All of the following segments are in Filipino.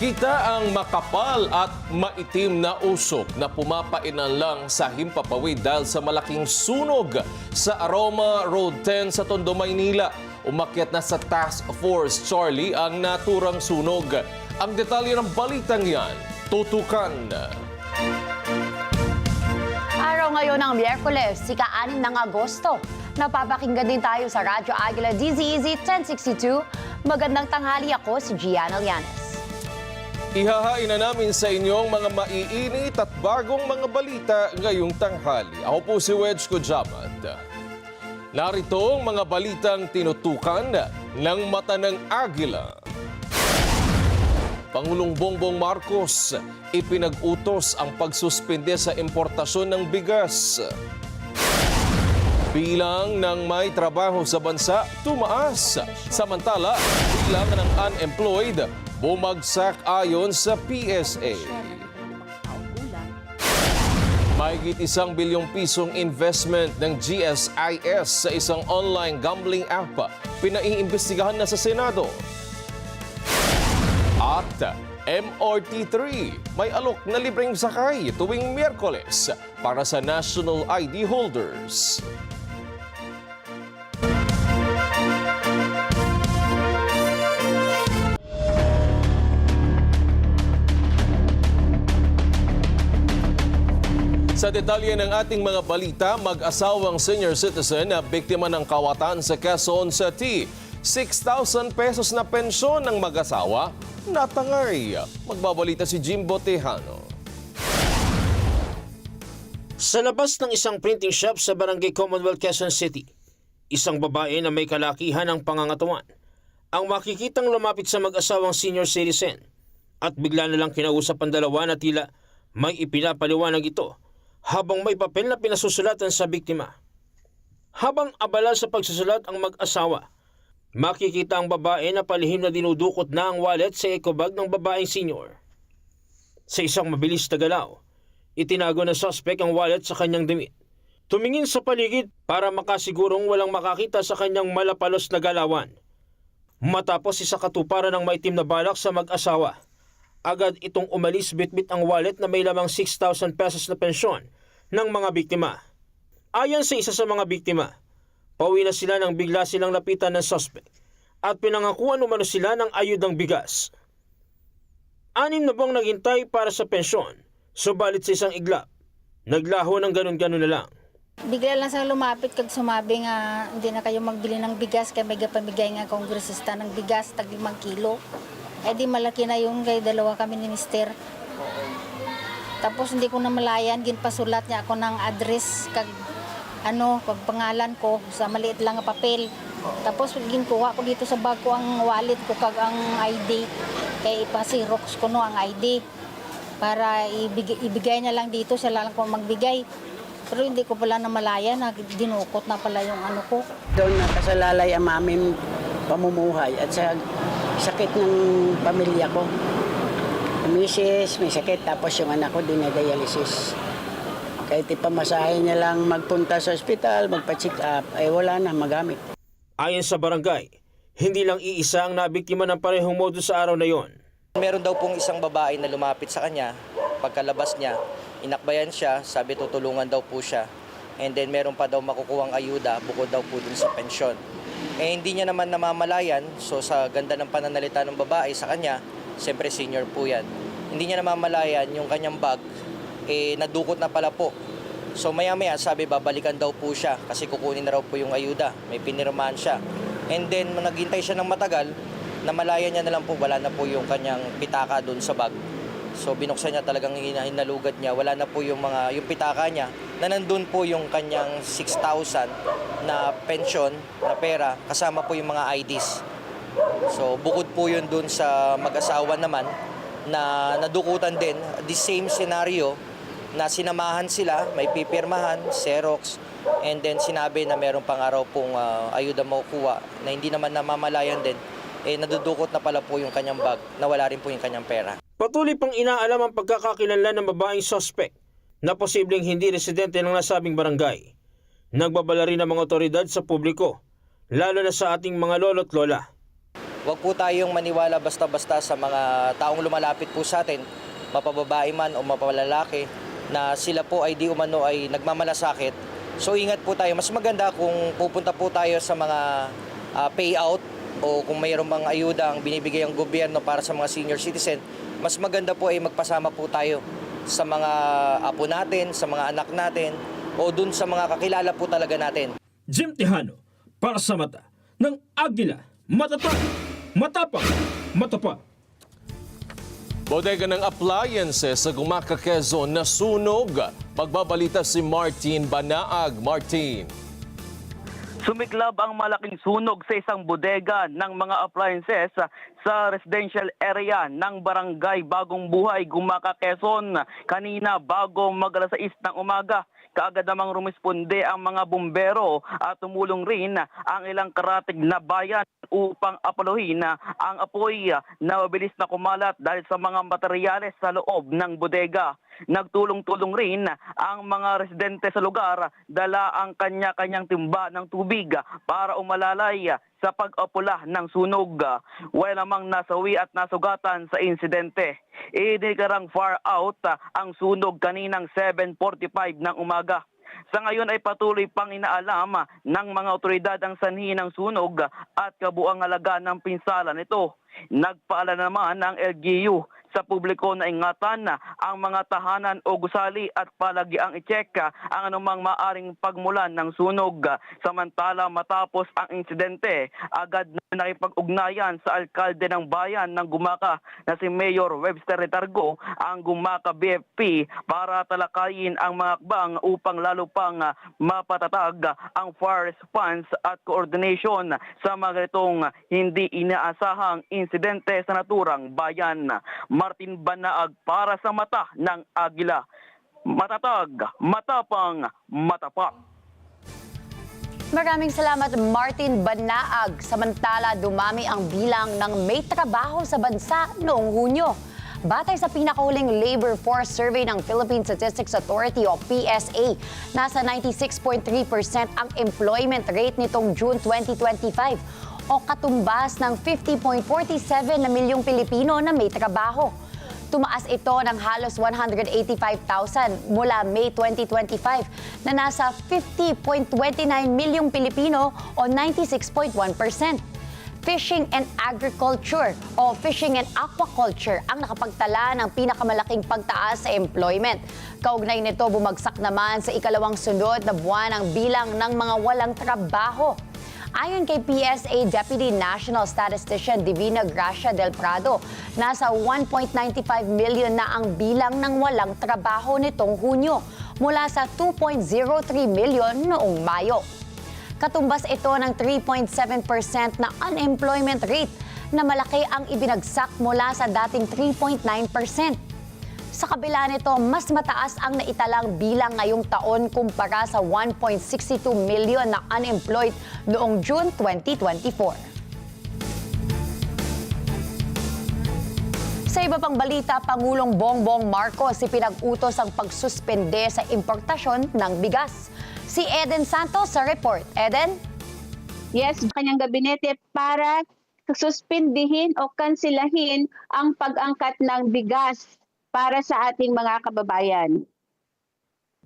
Makikita ang makapal at maitim na usok na pumapainan lang sa himpapawid dahil sa malaking sunog sa Aroma Road 10 sa Tondo, Maynila. Umakyat na sa Task Force Charlie ang naturang sunog. Ang detalye ng balitang yan, tutukan. Araw ngayon ng Miyerkules, sika-6 ng Agosto. Napapakinggan din tayo sa Radyo Aguila DZEZ 1062. Magandang tanghali ako si Gianna Llanes. Ihahain na namin sa inyong mga maiinit at bagong mga balita ngayong tanghali. Ako po si Wedge Kujamat. Narito ang mga balitang tinutukan ng mata ng Agila. Pangulong Bongbong Marcos ipinag-utos ang pagsuspende sa importasyon ng bigas. Bilang ng may trabaho sa bansa tumaas. Samantala, bilang ng unemployed bumagsak ayon sa PSA. Mahigit isang bilyong pisong investment ng GSIS sa isang online gambling app pinaiimbestigahan na sa Senado. At MRT3 may alok na libreng sakay tuwing Miyerkules para sa national ID holders. Sa detalye ng ating mga balita, mag-asawang senior citizen na biktima ng kawatan sa Quezon City. 6,000 pesos na pensyon ng mag-asawa natangay. Magbabalita si Jimbo Tejano. Sa labas ng isang printing shop sa Barangay Commonwealth, Quezon City, isang babae na may kalakihan ng pangangatawan ang makikitang lumapit sa mag-asawang senior citizen at bigla na lang kinausap ang dalawa na tila may ipinapaliwanag ito habang may papel na pinasusulatan sa biktima. Habang abala sa pagsusulat ang mag-asawa, makikita ang babae na palihim na dinudukot na ang wallet sa ekobag ng babaeng senior. Sa isang mabilis na galaw, itinago ng suspect ang wallet sa kanyang damit. Tumingin sa paligid para makasigurong walang makakita sa kanyang malapalos na galawan. Matapos isa katuparan ng maitim na balak sa mag-asawa, agad itong umalis bitbit ang wallet na may lamang 6,000 pesos na pensyon ng mga biktima. Ayon sa isa sa mga biktima, pauwi na sila nang bigla silang lapitan ng suspect at pinangakuan umano sila ng ayudang bigas. Anim na buwang naghintay para sa pensyon, subalit sa isang iglap, naglaho ng ganun-ganun na lang. Bigla lang sa lumapit kag sumabi nga hindi na kayo magbili ng bigas kay may pamigay nga kongresista ng bigas tag 5 kilo. Eh di malaki na yung kay dalawa kami ni mister. Tapos hindi ko na malayan, ginpasulat niya ako ng address kag ano, kag pangalan ko sa maliit lang nga papel. Tapos ginkuha ko dito sa bag ko ang wallet ko kag ang ID. Kay ipasirox ko no ang ID para ibigay, ibigay niya lang dito, siya lang ko magbigay. Pero hindi ko pala namalaya na dinukot na pala yung ano ko. Doon nakasalalay ang aming pamumuhay at sa sakit ng pamilya ko. Ang misis, may sakit, tapos yung anak ko dinadialysis. Kahit ipamasahe niya lang magpunta sa ospital, magpa-check up, ay wala na magamit. Ayon sa barangay, hindi lang iisa ang nabiktima ng parehong modus sa araw na yon. Meron daw pong isang babae na lumapit sa kanya. Pagkalabas niya, inakbayan siya, sabi tutulungan daw po siya. And then meron pa daw makukuhang ayuda bukod daw po dun sa pensyon. Eh hindi niya naman namamalayan, so sa ganda ng pananalita ng babae sa kanya, siyempre senior po yan. Hindi niya namamalayan yung kanyang bag, eh nadukot na pala po. So maya maya sabi babalikan daw po siya kasi kukunin na raw po yung ayuda. May pinirmahan siya. And then naghintay siya ng matagal, namalaya niya na lang po wala na po yung kanyang pitaka doon sa bag. So binuksan niya talagang hina- hinalugad niya. Wala na po yung mga yung pitaka niya na nandun po yung kanyang 6,000 na pension na pera kasama po yung mga IDs. So bukod po yun dun sa mag-asawa naman na nadukutan din the same scenario na sinamahan sila, may pipirmahan, Xerox, and then sinabi na meron pang araw pong ah, ayuda makukuha na hindi naman namamalayan din, eh nadudukot na pala po yung kanyang bag na wala rin po yung kanyang pera. Patuloy pang inaalam ang pagkakakilanlan ng babaeng suspect na posibleng hindi residente ng nasabing barangay. Nagbabala rin ang mga otoridad sa publiko, lalo na sa ating mga lolo't lola. Huwag po tayong maniwala basta-basta sa mga taong lumalapit po sa atin, mapababae man o mapalalaki, na sila po ay di umano ay nagmamalasakit. So ingat po tayo. Mas maganda kung pupunta po tayo sa mga ah, payout o kung mayroon bang ayuda ang binibigay ang gobyerno para sa mga senior citizen, mas maganda po ay magpasama po tayo sa mga apo natin, sa mga anak natin, o dun sa mga kakilala po talaga natin. Jim Tejano para sa mata ng Agila. Matatag, matapang, matapang. Bodega ng appliances sa Gumaca, Quezon nasunog. Pagbabalita si Martin Banaag. Martin. Sumiklab ang malaking sunog sa isang bodega ng mga appliances sa residential area ng barangay Bagong Buhay, Gumaca, Quezon. Kanina bago mag alas 6 ng umaga, kaagad namang rumisponde ang mga bumbero at tumulong rin ang ilang karatig na bayan upang apaluhin ang apoy na mabilis na kumalat dahil sa mga materyales sa loob ng bodega. Nagtulong-tulong rin ang mga residente sa lugar dala ang kanya-kanyang timba ng tubig para umalalay sa pag-apula ng sunog. Wala namang nasawi at nasugatan sa insidente. Inikarang far out ang sunog kaninang 7.45 ng umaga. Sa ngayon ay patuloy pang inaalam ng mga otoridad ang sanhi ng sunog at kabuang halaga ng pinsala nito. Nagpaalala naman ang LGU sa publiko na ingatan ang mga tahanan o gusali at palagiang i-check ang anumang maaring pagmulan ng sunog. Samantala matapos ang insidente, agad na nakipag-ugnayan sa alkalde ng bayan ng Gumaka na si Mayor Webster Retargo ang Gumaka BFP para talakayin ang mga akbang upang lalo pang mapatatag ang fire response at coordination sa mga ganitong hindi inaasahang insidente sa naturang bayan. Martin Banaag para sa mata ng Agila. Matatag, matapang, matapak. Maraming salamat Martin Banaag. Samantala, dumami ang bilang ng may trabaho sa bansa noong Hunyo. Batay sa pinakahuling labor force survey ng Philippine Statistics Authority o PSA, nasa 96.3% ang employment rate nitong June 2025 o katumbas ng 50.47 na milyong Pilipino na may trabaho. Tumaas ito ng halos 185,000 mula May 2025 na nasa 50.29 milyong Pilipino o 96.1%. Fishing and agriculture o fishing and aquaculture ang nakapagtala ng pinakamalaking pagtaas sa employment. Kaugnay nito bumagsak naman sa ikalawang sunod na buwan ang bilang ng mga walang trabaho. Ayon kay PSA Deputy National Statistician Divina Gracia del Prado, nasa 1.95 million na ang bilang ng walang trabaho nitong Hunyo mula sa 2.03 million noong Mayo. Katumbas ito ng 3.7% na unemployment rate na malaki ang ibinagsak mula sa dating 3.9%. Sa kabila nito, mas mataas ang naitalang bilang ngayong taon kumpara sa 1.62 million na unemployed noong June 2024. Sa iba pang balita, Pangulong Bongbong Marcos ipinag-utos ang pagsuspende sa importasyon ng bigas. Si Eden Santos sa report. Eden? yes, kanyang gabinete para suspindihin o kansilahin ang pag-angkat ng bigas para sa ating mga kababayan.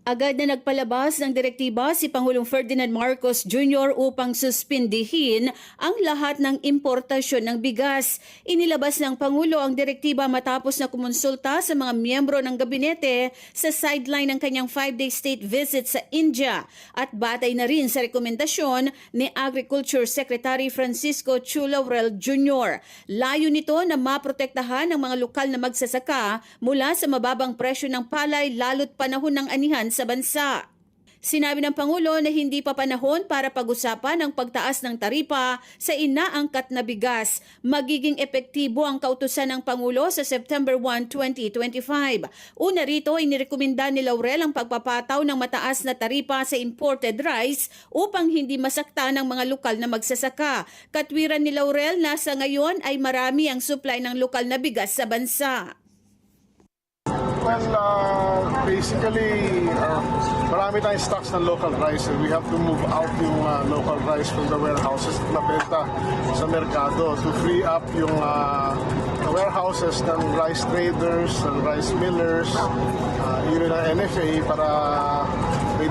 Agad na nagpalabas ng direktiba si Pangulong Ferdinand Marcos Jr. upang suspindihin ang lahat ng importasyon ng bigas. Inilabas ng Pangulo ang direktiba matapos na kumonsulta sa mga miyembro ng gabinete sa sideline ng kanyang five-day state visit sa India at batay na rin sa rekomendasyon ni Agriculture Secretary Francisco Chu Laurel Jr. Layo nito na maprotektahan ang mga lokal na magsasaka mula sa mababang presyo ng palay lalo't panahon ng anihan sa bansa. Sinabi ng Pangulo na hindi pa panahon para pag-usapan ang pagtaas ng taripa sa inaangkat na bigas. Magiging epektibo ang kautusan ng Pangulo sa September 1, 2025. Una rito, inirekomenda ni Laurel ang pagpapataw ng mataas na taripa sa imported rice upang hindi masakta ng mga lokal na magsasaka. Katwiran ni Laurel na sa ngayon ay marami ang supply ng lokal na bigas sa bansa. Well, uh, basically, uh, marami tayong stocks ng local rice and we have to move out yung uh, local rice from the warehouses at mabenta sa merkado to free up yung uh, warehouses ng rice traders, ng rice millers, uh, even ng NFA para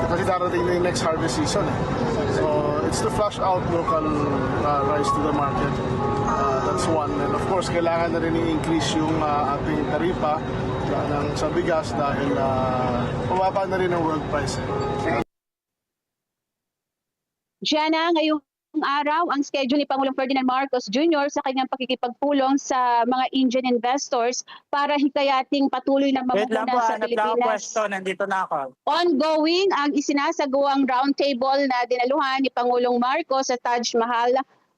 kasi darating na yung next harvest season. Eh. So it's to flush out local uh, rice to the market. Uh, that's one. And of course, kailangan na rin i-increase yung uh, ating taripa uh, ng, sa bigas dahil uh, bumaba na rin ang world price. Eh. Diana, ngayong araw, ang schedule ni Pangulong Ferdinand Marcos Jr. sa kanyang pakikipagpulong sa mga Indian investors para hikayating patuloy na lang po, sa Pilipinas. pwesto. Nandito na ako. Ongoing ang isinasagawang roundtable na dinaluhan ni Pangulong Marcos sa Taj Mahal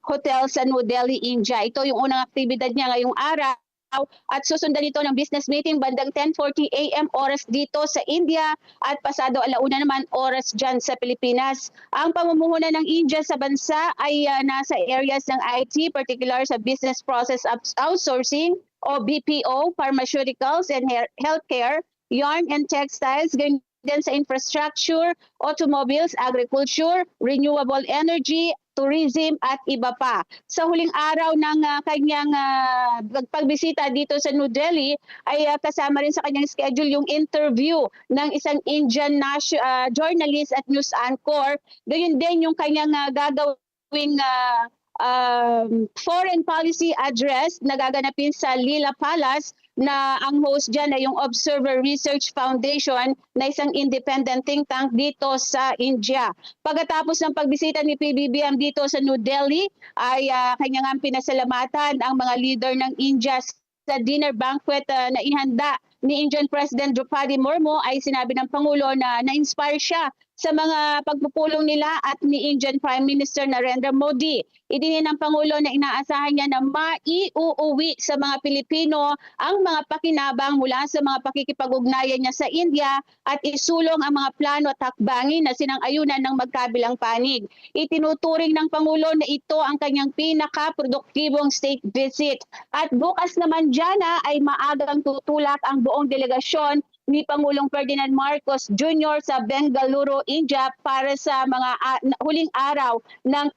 Hotel sa New Delhi, India. Ito yung unang aktibidad niya ngayong araw at susundan ito ng business meeting bandang 10.40 a.m. oras dito sa India at pasado alauna naman oras dyan sa Pilipinas. Ang pamumuhunan ng India sa bansa ay ah, nasa areas ng IT, particular sa business process outs- outsourcing o BPO, pharmaceuticals and healthcare, yarn and textiles, ganyan din sa infrastructure, automobiles, agriculture, renewable energy, tourism at iba pa. Sa huling araw ng ah, kanyang ah, pagbisita dito sa New Delhi ay ah, kasama rin sa kanyang schedule yung interview ng isang Indian ah, journalist at news anchor. Gayun din yung kanyang ah, gagawing ah, um, foreign policy address na gaganapin sa Lila Palace na ang host dyan ay yung Observer Research Foundation na isang independent think tank dito sa India. Pagkatapos ng pagbisita ni PBBM dito sa New Delhi ay uh, kanya nga pinasalamatan ang mga leader ng India sa dinner banquet ah, na ihanda ni Indian President Draupadi Murmu ay sinabi ng Pangulo na na-inspire siya sa mga pagpupulong nila at ni Indian Prime Minister Narendra Modi. Idinin ng Pangulo na inaasahan niya na maiuuwi sa mga Pilipino ang mga pakinabang mula sa mga pakikipag-ugnayan niya sa India at isulong ang mga plano at hakbangin na sinang-ayunan ng magkabilang panig. Itinuturing ng Pangulo na ito ang kanyang pinaka-produktibong state visit. At bukas naman dyan ah, ay maagang tutulak ang buong delegasyon ni Pangulong Ferdinand Marcos Jr. sa Bengaluru, India para sa mga na- huling araw ng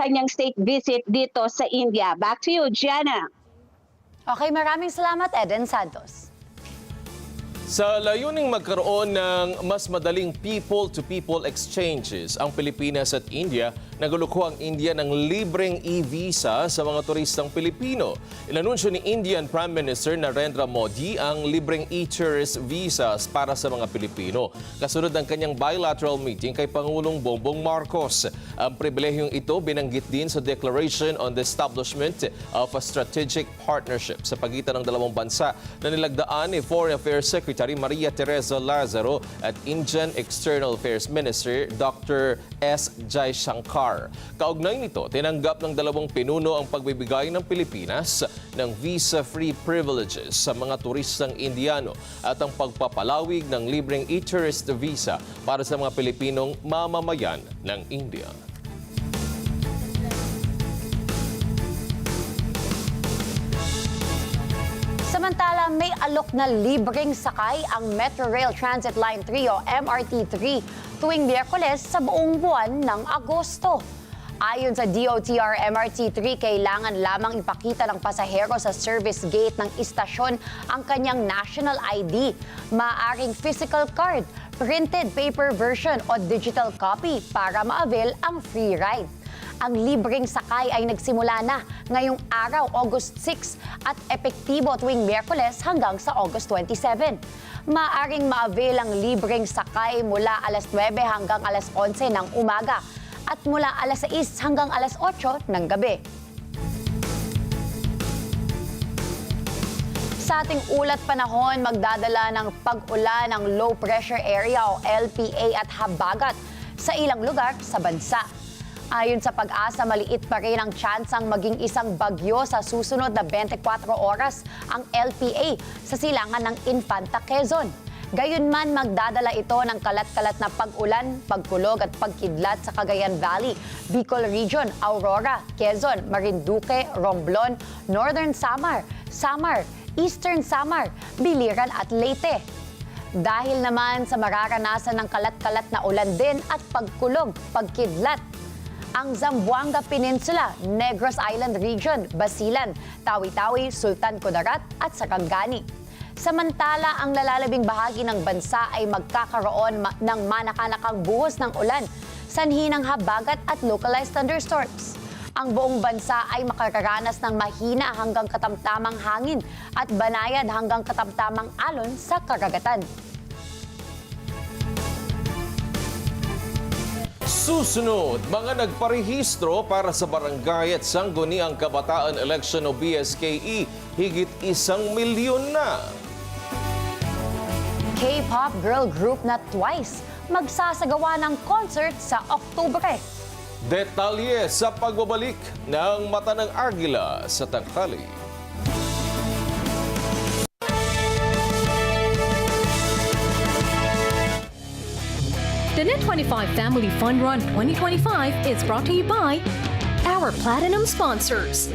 kanyang state visit dito sa India. Back to you, Gianna. Okay, maraming salamat, Eden Santos. Sa layuning magkaroon ng mas madaling people-to-people exchanges, ang Pilipinas at India, naguluko ang India ng libreng e-visa sa mga turistang Pilipino. Inanunsyo ni Indian Prime Minister Narendra Modi ang libreng e-tourist visas para sa mga Pilipino. Kasunod ng kanyang bilateral meeting kay Pangulong Bongbong Marcos. Ang pribilehiyong ito binanggit din sa Declaration on the Establishment of a Strategic Partnership sa pagitan ng dalawang bansa na nilagdaan ni Foreign Affairs Secretary Maria Teresa Lazaro at Indian External Affairs Minister Dr. S. Jaishankar. Kaugnay nito, tinanggap ng dalawang pinuno ang pagbibigay ng Pilipinas ng visa-free privileges sa mga turistang Indiano at ang pagpapalawig ng libreng e-tourist visa para sa mga Pilipinong mamamayan ng India. Samantala, may alok na libreng sakay ang Metro Rail Transit Line 3 o MRT3 tuwing Miyerkules sa buong buwan ng Agosto. Ayon sa DOTR MRT3, kailangan lamang ipakita ng pasahero sa service gate ng istasyon ang kanyang national ID, maaring physical card, printed paper version o digital copy para ma-avail ang free ride. Ang libreng sakay ay nagsimula na ngayong araw, August 6 at epektibo tuwing Miyerkules hanggang sa August 27. Maaring ma-avail ang libreng sakay mula alas 9 hanggang alas 11 ng umaga at mula alas 6 hanggang alas 8 ng gabi. Sa ating ulat panahon, magdadala ng pag-ulan ng low pressure area o LPA at habagat sa ilang lugar sa bansa. Ayon sa pag-asa, maliit pa rin ang tsansang maging isang bagyo sa susunod na 24 oras ang LPA sa silangan ng Infanta Quezon. Gayunman, magdadala ito ng kalat-kalat na pag-ulan, pagkulog at pagkidlat sa Cagayan Valley, Bicol Region, Aurora, Quezon, Marinduque, Romblon, Northern Samar, Samar, Eastern Samar, Biliran at Leyte. Dahil naman sa mararanasan ng kalat-kalat na ulan din at pagkulog, pagkidlat. Ang Zamboanga Peninsula, Negros Island Region, Basilan, Tawi-Tawi, Sultan Kudarat at Sarangani. Samantala, ang lalalabing bahagi ng bansa ay magkakaroon ma- ng manakanakang buhos ng ulan, sanhi ng habagat at localized thunderstorms. Ang buong bansa ay makakaranas ng mahina hanggang katamtamang hangin at banayad hanggang katamtamang alon sa karagatan. Susunod, mga nagparehistro para sa barangay at sangguniang kabataan election o BSKE, higit isang milyon na. K-pop girl group na twice magsasagawa ng concert sa Oktubre. Detalye sa pagbabalik ng Mata ng Agila sa Tangkali. 1025 Family Fun Run 2025 is brought to you by our platinum sponsors.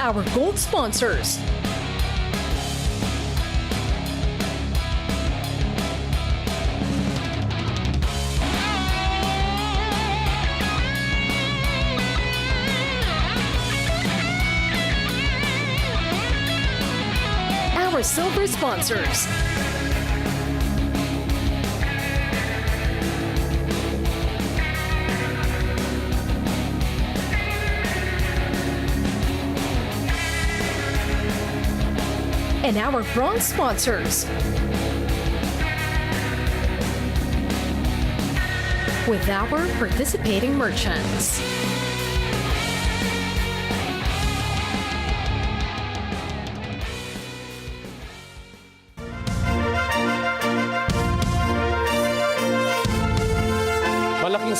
Our gold sponsors. Our silver sponsors. And our bronze sponsors. With our participating merchants.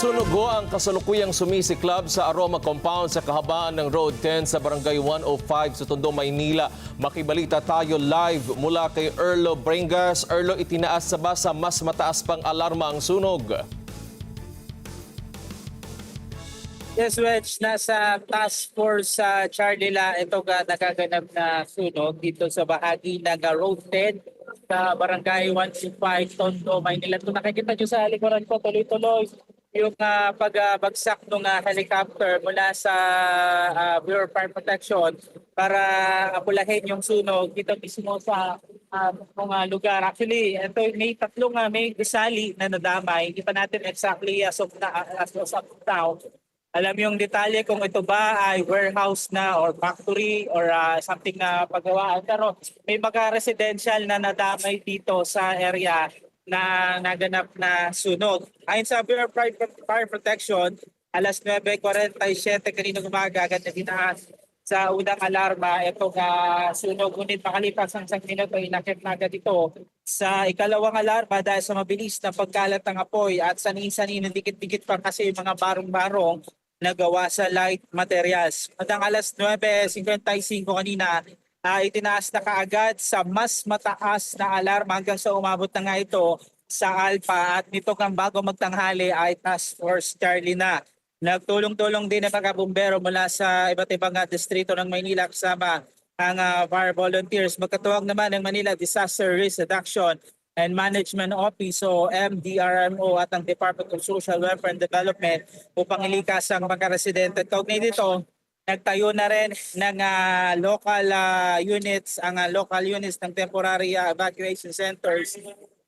Ho ang kasalukuyang sumisiklab sa Aroma Compound sa kahabaan ng Road 10 sa Barangay 105 sa Tondo, Maynila. Makibalita tayo live mula kay Erlo Bringas. Erlo, itinaas sa basa mas mataas pang alarma ang sunog. Yes, Wedge, nasa task force sa Charlie La ito ga nagaganap na sunog dito sa bahagi ng uh, Road 10 sa Barangay 125 Tondo, Maynila. Kung nakikita nyo sa likuran ko, tuloy-tuloy yung uh, pagbagsak ng uh, helicopter mula sa uh, Bureau of Fire Protection para apulahin yung sunog dito mismo sa uh, mga lugar. Actually, ito may tatlong uh, may gusali na nadamay. Hindi pa natin exactly as of, na, as of now alam yung detalye kung ito ba ay warehouse na or factory or uh, something na paggawaan. Pero may mga residential na nadamay dito sa area na naganap na sunog. Ayon sa Bureau of Fire Protection, alas 9.47 kanina umaga agad na dinaas sa unang alarma itong uh, sunog. Ngunit makalipas ang isang minuto, inakit na agad ito sa ikalawang alarma dahil sa mabilis na pagkalat ng apoy at sanin-sanin dikit-dikit pa kasi yung mga barong-barong na gawa sa light materials. Hanggang alas 9.55 kanina, uh, itinaas na kaagad sa mas mataas na alarma hanggang sa umabot na nga ito sa Alpha at nito kang bago magtanghali ay Task Force Charlie na. Nagtulong-tulong din ang mga bumbero mula sa iba't ibang uh, distrito ng Maynila kasama ang uh, fire volunteers. Magkatuwag naman ng Manila Disaster Risk Reduction and Management Office o MDRMO at ang Department of Social Welfare and Development upang ilikas ang mga residente. Kaugnay dito, nagtayo na rin ng uh, local uh, units, ang uh, local units ng temporary uh, evacuation centers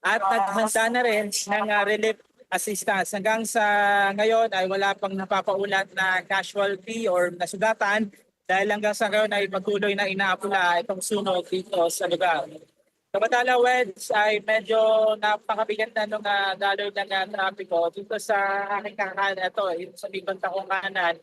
at naghanda na rin ng uh, relief assistance. Hanggang sa ngayon ay wala pang napapaulat na casualty or nasugatan dahil hanggang sa ngayon ay patuloy na inaapula itong sunog dito sa lugar. Kabatala Wedge ay medyo napakabigat na nung uh, daloy ng uh, trapiko dito sa aking kakanan. Ito, ito sa bibanta kong kanan.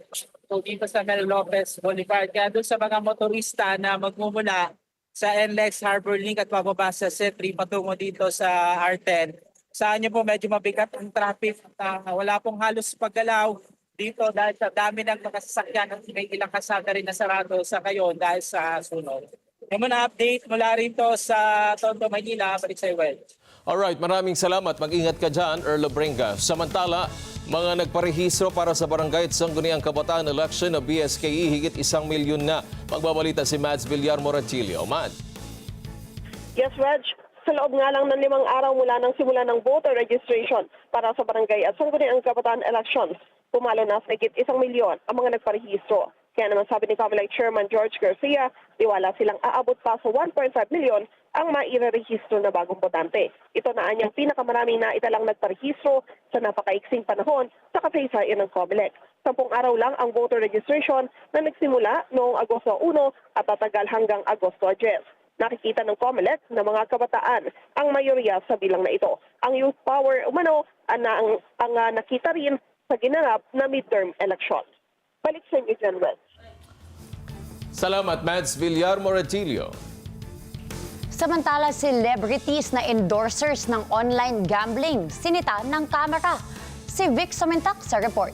Dito sa Mel Lopez Boulevard. Kaya doon sa mga motorista na magmumula sa NLEX Harbor Link at pababa sa C3 patungo dito sa R10. Saan nyo po medyo mabigat ang traffic. Uh, wala pong halos paggalaw dito dahil sa dami ng mga sasakyan at may ilang kasada rin na sarado sa kayo dahil sa sunog. Yung muna update mula rito sa Tondo, Manila. Balik sa well. Alright, maraming salamat. Mag-ingat ka dyan, Erlo Bringas. Samantala, Mga nagparehistro para sa barangay at sangguniang kabataan election na BSKE higit isang milyon na. Magbabalita si Mads Villar Moratilio. Mad. Yes, Reg. Sa loob nga lang ng limang araw mula ng simula ng voter registration para sa barangay at sangguniang kabataan elections, pumalo na sa higit isang milyon ang mga nagparehistro. Kaya naman sabi ni Comelec Chairman George Garcia, tiwala silang aabot pa sa 1.5 milyon ang mairerehistro na bagong botante. Ito na anyang pinakamaraming na italang nagparehistro sa napakaiksing panahon sa kasaysayan ng Comelec. Sampung araw lang ang voter registration na nagsimula noong Agosto 1 at tatagal hanggang Agosto 10. Nakikita ng COMELEC na mga kabataan ang mayoriya sa bilang na ito. Ang youth power umano ang, ang, ang nakita rin sa ginanap na midterm election. Balik sa inyo dyan, Wes. Salamat, Mads Villar Moratilio. Samantala, celebrities na endorsers ng online gambling, sinita ng kamera. Si Vic Sumintak sa report.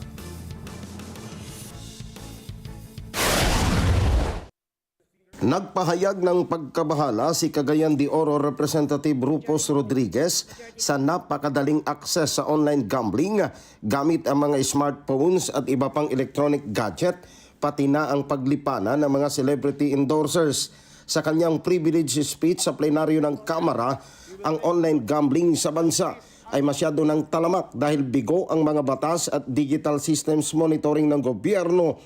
Nagpahayag ng pagkabahala si Cagayan de Oro Representative Rufus Rodriguez sa napakadaling akses sa online gambling gamit ang mga smartphones at iba pang electronic gadget pati na ang paglipana ng mga celebrity endorsers. Sa kanyang privilege speech sa plenaryo ng Kamara, ang online gambling sa bansa ay masyado ng talamak dahil bigo ang mga batas at digital systems monitoring ng gobyerno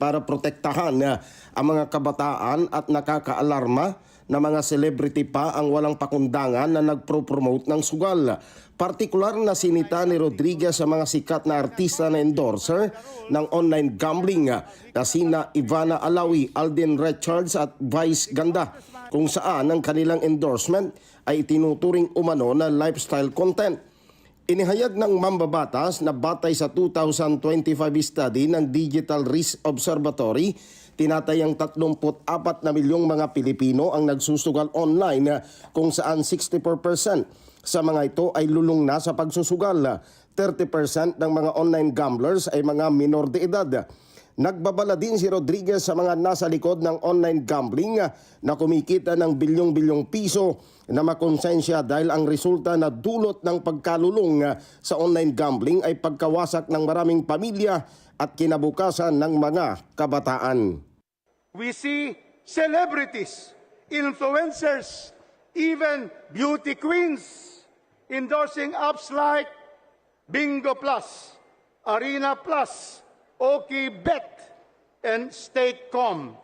para protektahan uh, ang mga kabataan at nakakaalarma na mga celebrity pa ang walang pakundangan na nagpro-promote ng sugal. Partikular na sinita ni Rodriguez sa mga sikat na artista na endorser ng online gambling uh, na sina Ivana Alawi, Alden Richards at Vice Ganda kung saan ang kanilang endorsement ay tinuturing umano na lifestyle content. Inihayag ng mambabatas na batay sa 2025 study ng Digital Risk Observatory, tinatayang 34 na milyong mga Pilipino ang nagsusugal online kung saan 64% sa mga ito ay lulong na sa pagsusugal. 30% ng mga online gamblers ay mga minor de edad. Nagbabala din si Rodriguez sa mga nasa likod ng online gambling na kumikita ng bilyong-bilyong piso na makonsensya dahil ang resulta na dulot ng pagkalulong sa online gambling ay pagkawasak ng maraming pamilya at kinabukasan ng mga kabataan. We see celebrities, influencers, even beauty queens endorsing apps like Bingo Plus, Arena Plus, OkiBet, and StateCom,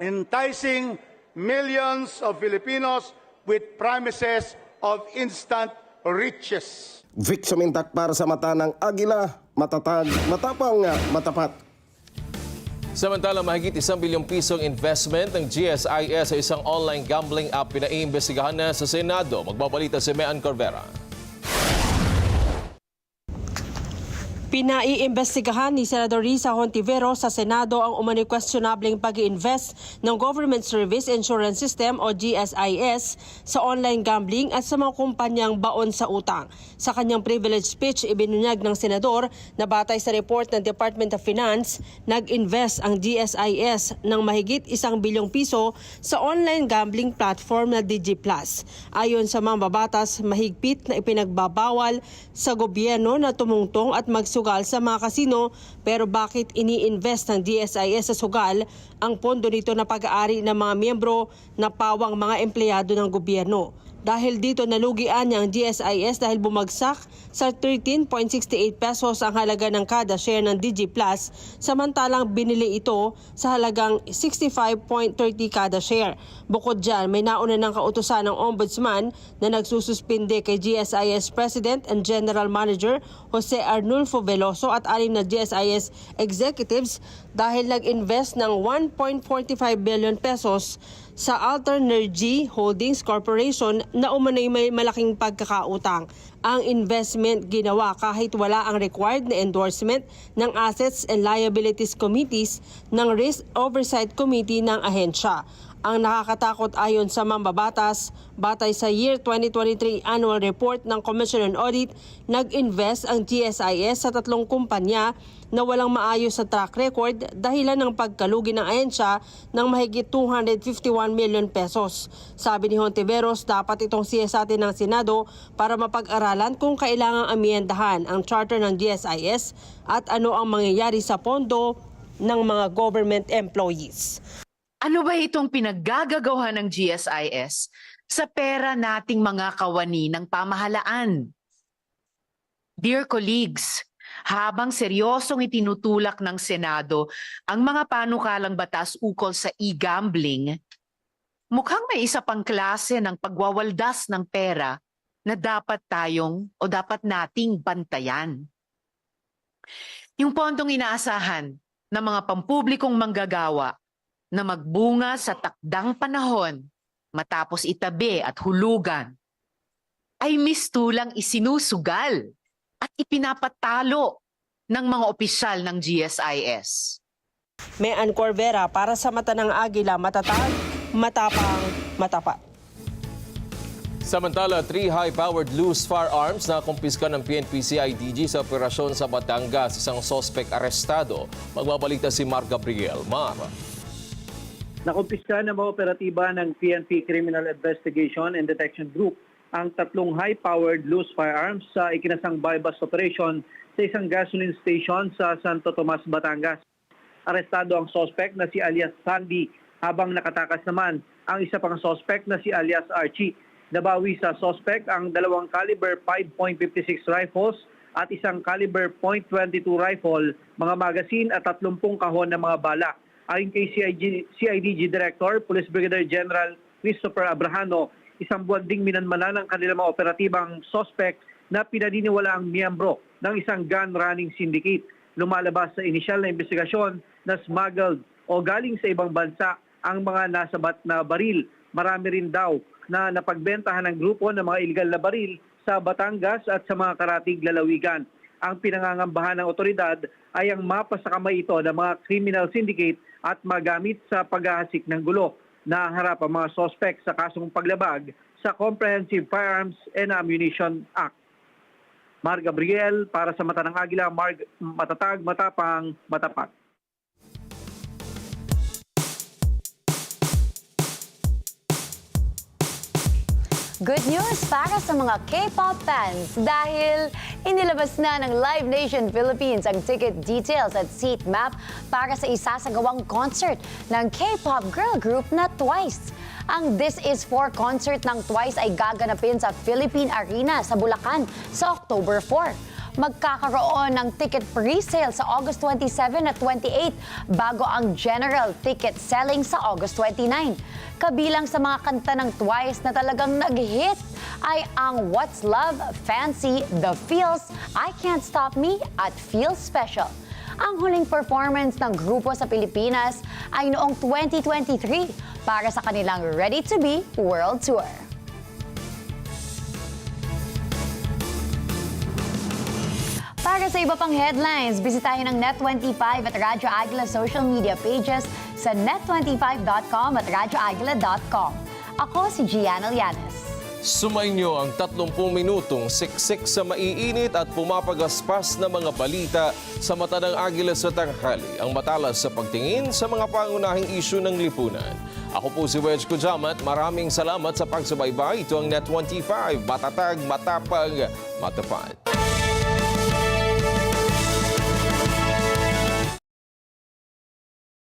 enticing millions of Filipinos with promises of instant riches. Vic Sumintak para sa mata ng Agila, matatag, matapang, matapat. Samantala, mahigit isang bilyong pisong investment ng GSIS sa isang online gambling app pinaiimbestigahan na sa Senado. Magbabalita si Mean Corvera. Pinaiimbestigahan ni Senador Risa Hontivero sa Senado ang umano'y questionableng pag invest ng Government Service Insurance System o GSIS sa online gambling at sa mga kumpanyang baon sa utang. Sa kanyang privilege speech, ibinunyag ng Senador na batay sa report ng Department of Finance, nag-invest ang GSIS ng mahigit isang bilyong piso sa online gambling platform na DigiPlus. Ayon sa mga babatas, mahigpit na ipinagbabawal sa gobyerno na tumungtong at magsugal sa mga kasino pero bakit ini-invest ng DSIS sa sugal ang pondo nito na pag-aari ng mga miyembro na pawang mga empleyado ng gobyerno. Dahil dito nalugian niya ang GSIS dahil bumagsak sa 13.68 pesos ang halaga ng kada share ng Digi Plus samantalang binili ito sa halagang 65.30 kada share. Bukod dyan, may nauna ng kautusan ng Ombudsman na nagsususpinde kay GSIS President and General Manager Jose Arnulfo Veloso at anim na GSIS executives dahil nag-invest ng 1.45 billion pesos sa Alternergy Holdings Corporation na umano'y may malaking pagkakautang. Ang investment ginawa kahit wala ang required na endorsement ng Assets and Liabilities Committees ng Risk Oversight Committee ng ahensya. Ang nakakatakot ayon sa mambabatas. Batay sa year 2023 annual report ng Commission on Audit, nag-invest ang GSIS sa tatlong kumpanya na walang maayos sa track record dahilan ng pagkalugi ng ahensya ng mahigit 251 million pesos. Sabi ni Hontiveros, dapat itong siyasatin ng Senado para mapag-aralan kung kailangang amyendahan ang charter ng GSIS at ano ang mangyayari sa pondo ng mga government employees. Ano ba itong pinaggagagawa ng GSIS sa pera nating mga kawani ng pamahalaan? Dear colleagues, habang seryosong itinutulak ng Senado ang mga panukalang batas ukol sa e-gambling, mukhang may isa pang klase ng pagwawaldas ng pera na dapat tayong o dapat nating bantayan. Yung pondong inaasahan ng mga pampublikong manggagawa na magbunga sa takdang panahon matapos itabi at hulugan ay mistulang isinusugal at ipinapatalo ng mga opisyal ng GSIS. May Ancor Vera para sa mata ng agila matatag, matapang, matapat. Samantala, three high-powered loose firearms na kumpiska ng PNP CIDG sa operasyon sa Batangas, isang sospek arestado. Magbabalita si Mar Gabriel. Mar. Nakumpiska ng mga operatiba ng PNP Criminal Investigation and Detection Group ang tatlong high-powered loose firearms sa ikinasang bypass operation sa isang gasoline station sa Santo Tomas, Batangas. Arestado ang sospek na si alias Sandy habang nakatakas naman ang isa pang sospek na si alias Archie. Nabawi sa sospek ang dalawang caliber 5.56 rifles at isang caliber .22 rifle, mga magasin at 30 kahon ng mga bala. Ayon kay CIG, CIDG Director, Police Brigadier General Christopher Abrahano, isang buwan ding minanmana ng kanilang mga operatibang sospek na pinaniniwala ang miyembro ng isang gun running syndicate. Lumalabas sa inisyal na investigasyon na smuggled o galing sa ibang bansa ang mga nasabat na baril. Marami rin daw na napagbentahan ng grupo ng mga illegal na baril sa Batangas at sa mga karatig lalawigan. Ang pinangangambahan ng otoridad ay ang mapa sa kamay ito ng mga criminal syndicate at magamit sa paghahasik ng gulo na harap ang mga sospek sa kasong paglabag sa Comprehensive Firearms and Ammunition Act. Mar Gabriel para sa Mata Agila, Mar matatag, matapang, matapat. Good news para sa mga K-pop fans dahil inilabas na ng Live Nation Philippines ang ticket details at seat map para sa isasagawang concert ng K-pop girl group na Twice. Ang This Is For concert ng Twice ay gaganapin sa Philippine Arena sa Bulacan sa October 4 magkakaroon ng ticket pre-sale sa August 27 at 28 bago ang general ticket selling sa August 29. Kabilang sa mga kanta ng Twice na talagang nag-hit ay ang What's Love, Fancy, The Feels, I Can't Stop Me at Feel Special. Ang huling performance ng grupo sa Pilipinas ay noong 2023 para sa kanilang Ready to Be World Tour. Para sa iba pang headlines, bisitahin ang Net25 at Radyo Agila social media pages sa net25.com at radyoagila.com. Ako si Gianna Llanes. Sumainyo ang 30 minutong siksik sa maiinit at pumapagaspas na mga balita sa mata ng agila sa tanghali. Ang matalas sa pagtingin sa mga pangunahing isyu ng lipunan. Ako po si Wedge Kujamat. Maraming salamat sa pagsubaybay. Ito ang Net25. Matatag, matapang, matapat.